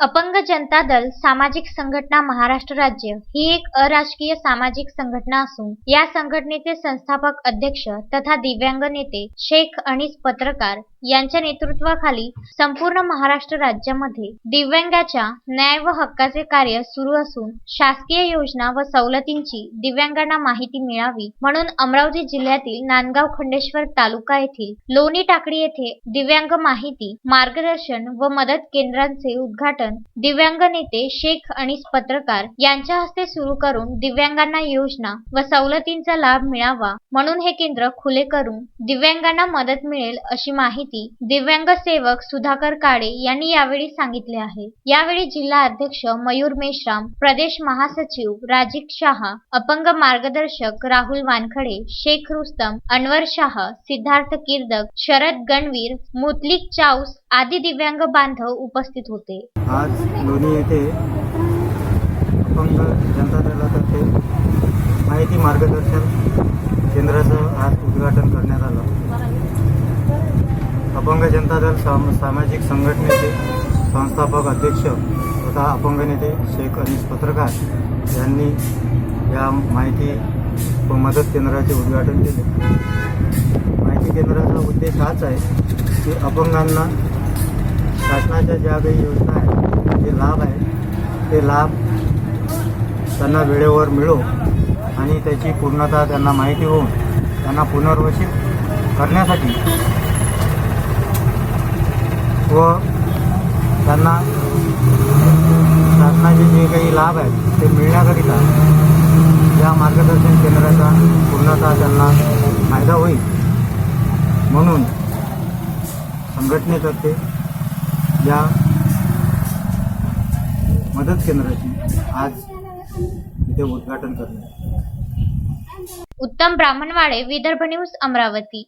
अपंग जनता दल सामाजिक संघटना महाराष्ट्र राज्य ही एक अराजकीय सामाजिक संघटना असून या संघटनेचे संस्थापक अध्यक्ष तथा दिव्यांग नेते शेख अनिस पत्रकार यांच्या नेतृत्वाखाली संपूर्ण महाराष्ट्र राज्यामध्ये दिव्यांगाच्या न्याय व हक्काचे कार्य सुरू असून शासकीय योजना व सवलतींची दिव्यांगांना माहिती मिळावी म्हणून अमरावती जिल्ह्यातील नांदगाव खंडेश्वर तालुका येथील लोणी टाकडी येथे दिव्यांग माहिती मार्गदर्शन व मदत केंद्रांचे उद्घाटन दिव्यांग नेते शेख आणि पत्रकार यांच्या हस्ते सुरू करून दिव्यांगांना योजना व सवलतींचा लाभ मिळावा म्हणून हे केंद्र खुले करून दिव्यांगांना मदत मिळेल अशी माहिती दिव्यांग सेवक सुधाकर काळे यांनी यावेळी सांगितले आहे. यावेळी जिल्हा अध्यक्ष मयूर मेश्राम प्रदेश महासचिव राजीव शहा अपंग मार्गदर्शक राहुल वानखडे शेख रुस्तम अनवर शाह सिद्धार्थ किर्दक शरद गणवीर मुतलिक चाऊस आदी दिव्यांग बांधव उपस्थित होते. आज लोणी येथे अपंग जनता दलातर्फे माहिती मार्गदर्शन केंद्राचं आज उद्घाटन करण्यात आलं अपंग जनता दल साम सामाजिक संघटनेचे संस्थापक अध्यक्ष तथा अपंग नेते शेख अनीस पत्रकार यांनी या माहिती व मदत केंद्राचे उद्घाटन केले. माहिती केंद्राचा उद्देश हाच आहे की अपंगांना शासनाच्या ज्या काही योजना आहेत जे लाभ आहेत ते लाभ त्यांना वेळेवर मिळो आणि त्याची पूर्णता त्यांना माहिती होऊन त्यांना पुनर्वसित करण्यासाठी व त्यांना शासनाचे जे काही लाभ आहेत ते मिळण्याकरिता या मार्गदर्शन केंद्राचा पूर्णतः त्यांना फायदा होईल. म्हणून संघटनेतर्फे या मदत केंद्राची आज इथे उद्घाटन करण्यात उत्तम ब्राह्मणवाडे विदर्भ न्यूज अमरावती.